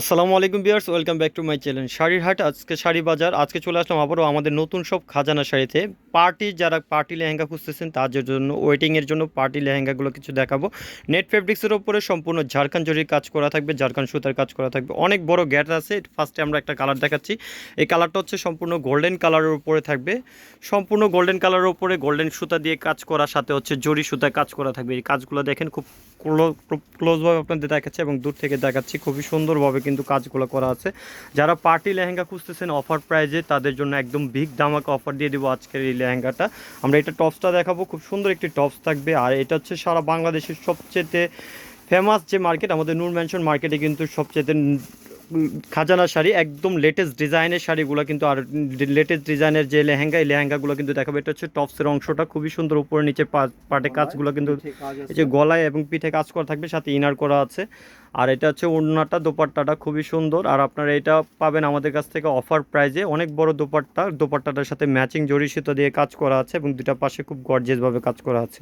আসসালামু আলাইকুম বিয়ার্স welcome back to my channel শাড়ির হাট আজকে শাড়ি বাজার, আজকে চলে আসলাম আবারও আমাদের নতুন সব খাজানা শাড়িতে। পার্টি, যারা পার্টি লেহেঙ্গা খুঁজতেছেন, তাদের জন্য, ওয়েটিংয়ের জন্য পার্টি লেহেঙ্গাগুলো কিছু দেখাবো। নেট ফেব্রিক্সের ওপরে সম্পূর্ণ ঝাড়খান জরির কাজ করা থাকবে ঝাড়খান সুতার কাজ করা থাকবে। অনেক বড় গ্যাট আছে ফার্স্টে আমরা একটা কালার দেখাচ্ছি। এই কালারটা হচ্ছে সম্পূর্ণ গোল্ডেন কালারের উপরে থাকবে। সম্পূর্ণ গোল্ডেন কালারের উপরে গোল্ডেন সুতা দিয়ে কাজ করার সাথে হচ্ছে জরি সুতায় কাজ করা থাকবে। এই কাজগুলো দেখেন, খুব ক্লোজভাবে আপনাদের দেখাচ্ছি এবং দূর থেকে দেখাচ্ছি। খুবই সুন্দরভাবে কিন্তু কাজগুলো করা আছে। যারা পার্টি লেহেঙ্গা খুঁজতেছেন অফার প্রাইজে তাদের জন্য একদম বিগ দামাকে অফার দিয়ে দেবো আজকের এই লেহেঙ্গাটা। আমরা এটা টপসটা দেখাবো। খুব সুন্দর একটি টপস থাকবে। আর এটা হচ্ছে সারা বাংলাদেশের সবচেয়ে ফেমাস যে মার্কেট আমাদের নূর ম্যানশন মার্কেটে কিন্তু সবচেয়ে খাজানা শাড়ি একদম লেটেস্ট ডিজাইনের শাড়িগুলো কিন্তু আর লেটেস্ট ডিজাইনের যে লেহেঙ্গা এই লেহেঙ্গাগুলো কিন্তু দেখাবে। এটা হচ্ছে টপসের অংশটা খুবই সুন্দর উপরে নিচে পাটে কাজগুলো কিন্তু এই যে গলায় এবং পিঠে কাজ করা থাকবে সাথে ইনার করা আছে। আর এটা হচ্ছে ওড়নাটা, দোপাট্টাটা খুবই সুন্দর। আর আপনারা এটা পাবেন আমাদের কাছ থেকে অফার প্রাইজে অনেক বড় দোপাট্টা, দোপাট্টাটার সাথে ম্যাচিং জরি সুতো দিয়ে কাজ করা আছে এবং দুটা পাশে খুব গর্জেসভাবে কাজ করা আছে।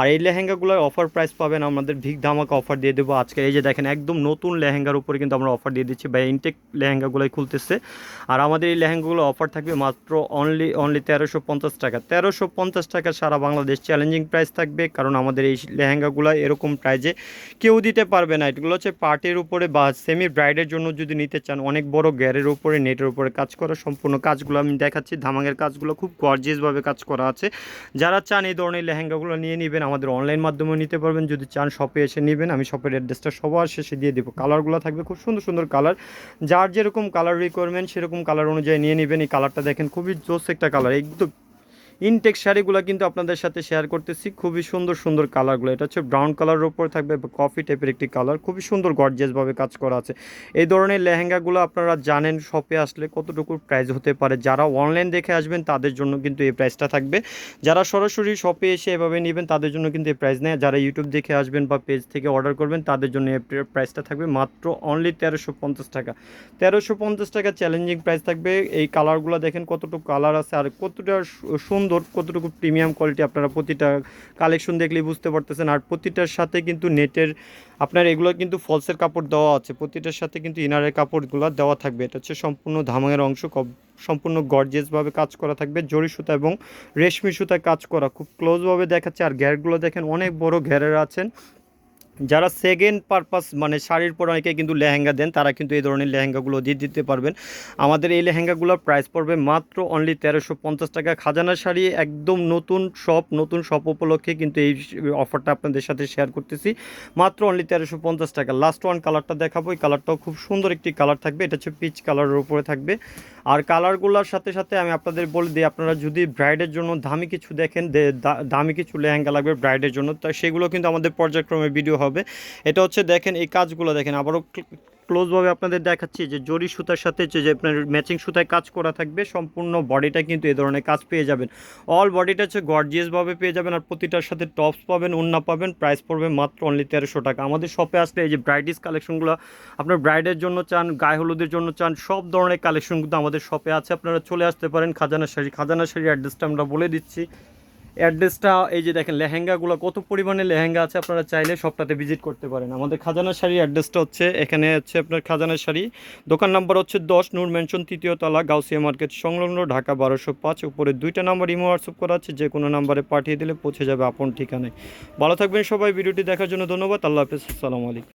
আর এই লেহেঙ্গাগুলোর অফার প্রাইস পাবেন আমাদের ভিক ধামাকা অফার দিয়ে দেবো আজকে। এই যে দেখেন, একদম নতুন লেহেঙ্গার উপরে কিন্তু আমরা অফার দিয়ে দিচ্ছি। বা ইনটেক লেহেঙ্গাগুলোই খুলতেছে। আর আমাদের এই লেহেঙ্গাগুলো অফার থাকবে মাত্র অনলি অনলি তেরোশো পঞ্চাশ টাকা। তেরোশো পঞ্চাশ টাকা সারা বাংলাদেশ। চ্যালেঞ্জিং প্রাইস থাকবে, কারণ আমাদের এই লেহেঙ্গাগুলো এরকম প্রাইজে কেউ দিতে পারবে না। এগুলো হচ্ছে পার্টির উপরে বা সেমি ব্রাইডের জন্য যদি নিতে চান, অনেক বড় গ্যারের উপরে, নেটের উপরে কাজ করা সম্পূর্ণ কাজগুলো আমি দেখাচ্ছি। ধামাঙের কাজগুলো খুব গর্জিয়াসভাবে কাজ করা আছে। যারা চান এই ধরনের লেহেঙ্গাগুলো নিয়ে নেবেন, আমাদের অনলাইন মাধ্যমেও নিতে পারবেন। যদি চান শপে এসে নেবেন। আমি শপের অ্যাড্রেসটা সবার শেষে দিয়ে দেবো। কালারগুলো থাকবে খুব সুন্দর সুন্দর কালার যার যেরকম কালার রিকোয়ারমেন্ট সেরকম কালার অনুযায়ী নিয়ে নেবেন। এই কালারটা দেখেন, খুবই জোস একটা কালার একদম ইনটেক শাড়িগুলো কিন্তু আপনাদের সাথে শেয়ার করতেছি। খুবই সুন্দর সুন্দর কালারগুলো এটা হচ্ছে ব্রাউন কালারের উপর থাকবে কফি টাইপের একটি কালার খুবই সুন্দর গর্জিয়াসভাবে কাজ করা আছে। এই ধরনের লেহেঙ্গাগুলো আপনারা জানেন শপে আসলে কতটুকু প্রাইস হতে পারে। যারা অনলাইন দেখে আসবেন, তাদের জন্য কিন্তু এই প্রাইসটা থাকবে। যারা সরাসরি শপে এসে এভাবে নেবেন, তাদের জন্য কিন্তু এই প্রাইস নেয় যারা ইউটিউব দেখে আসবেন বা পেজ থেকে অর্ডার করবেন, তাদের জন্য এই প্রাইসটা থাকবে মাত্র অনলি তেরোশো পঞ্চাশ টাকা। তেরোশো পঞ্চাশ টাকা চ্যালেঞ্জিং প্রাইস থাকবে। এই কালারগুলো দেখেন কতটুকু কালার আছে, আর কতটা সুন্দর কতটুকু প্রিমিয়াম কোয়ালিটি আপনারা প্রতিটা কালেকশন দেখলেই বুঝতে পারতেছেন। আর প্রতিটার সাথে কিন্তু নেটের, আপনার এগুলো কিন্তু ফলসের কাপড় দেওয়া আছে। প্রতিটার সাথে কিন্তু ইনারের কাপড়গুলো দেওয়া থাকবে। এটা হচ্ছে সম্পূর্ণ ধামাঙের অংশ সম্পূর্ণ গর্জেসভাবে কাজ করা থাকবে। জরি সুতা এবং রেশমি সুতায় কাজ করা। খুব ক্লোজভাবে দেখাচ্ছে। আর ঘেরগুলো দেখেন, অনেক বড় ঘেরের আছেন। যারা সেকেন্ড পারপাস মানে শাড়ির পর অনেকে কিন্তু লেহেঙ্গা দেন, তারা কিন্তু এই ধরনের লেহেঙ্গাগুলো দিয়ে দিতে পারবেন। আমাদের এই লেহেঙ্গাগুলোর প্রাইস পড়বে মাত্র অনলি তেরোশো পঞ্চাশ টাকা। খাজানা শাড়ি একদম নতুন শপ নতুন শপ উপলক্ষে কিন্তু এই অফারটা আপনাদের সাথে শেয়ার করতেছি। মাত্র অনলি তেরোশো পঞ্চাশ টাকা। লাস্ট ওয়ান কালারটা দেখাবো। এই কালারটাও খুব সুন্দর একটি কালার থাকবে। এটা হচ্ছে পিচ কালারের উপরে থাকবে। আর কালারগুলোর সাথে সাথে আমি আপনাদের বলে দিই, আপনারা যদি ব্রাইডের জন্য দামি কিছু দেখেন দামি কিছু লেহেঙ্গা লাগবে ব্রাইডের জন্য, তা সেগুলো কিন্তু আমাদের পর্যায়ক্রমে ভিডিও হবে। হবে। এটা হচ্ছে দেখেন, এই কাজগুলো দেখেন, আবারও ক্লোজভাবে আপনাদের দেখাচ্ছি যে জরি সুতার সাথে যে আপনার ম্যাচিং সুতায় কাজ করা থাকবে, সম্পূর্ণ বডিটা কিন্তু এ ধরনের কাজ পেয়ে যাবেন। অল বডিটা হচ্ছে গর্জিয়াসভাবে পেয়ে যাবেন আর প্রতিটার সাথে টপস পাবেন উন্না পাবেন প্রাইস পড়বে মাত্র অনলি তেরোশো টাকা। আমাদের শপে আসলে এই যে ব্রাইডিস কালেকশনগুলো আপনার ব্রাইডের জন্য চান, গায়ে হলুদের জন্য চান, সব ধরনের কালেকশন কিন্তু আমাদের শপে আছে। আপনারা চলে আসতে পারেন খাজানা শাড়ি খাজানা শাড়ি অ্যাড্রেসটা আমরা বলে দিচ্ছি। অ্যাড্রেসটা, এই যে দেখেন, লেহেঙ্গাগুলো কত পরিমাণে লেহেঙ্গা আছে আপনারা চাইলে সবটাতে ভিজিট করতে পারেন। আমাদের খাজানা শাড়ি অ্যাড্রেসটা হচ্ছে, এখানে হচ্ছে আপনার খাজানা শাড়ি। দোকান নাম্বার হচ্ছে দশ, নূর মেনশন তৃতীয় তলা, গাউসিয়া মার্কেট, সংলগ্ন ঢাকা বারোশো পাঁচ। উপরে দুইটা নাম্বার ইমো হোয়াটসঅ্যাপ করা আছে, যে কোনো নাম্বারে পাঠিয়ে দিলে পৌঁছে যাবে আপন ঠিকানায়। ভালো থাকবেন সবাই, ভিডিওটি দেখার জন্য ধন্যবাদ, আল্লাহ হাফিজ, আসসালামু আলাইকুম।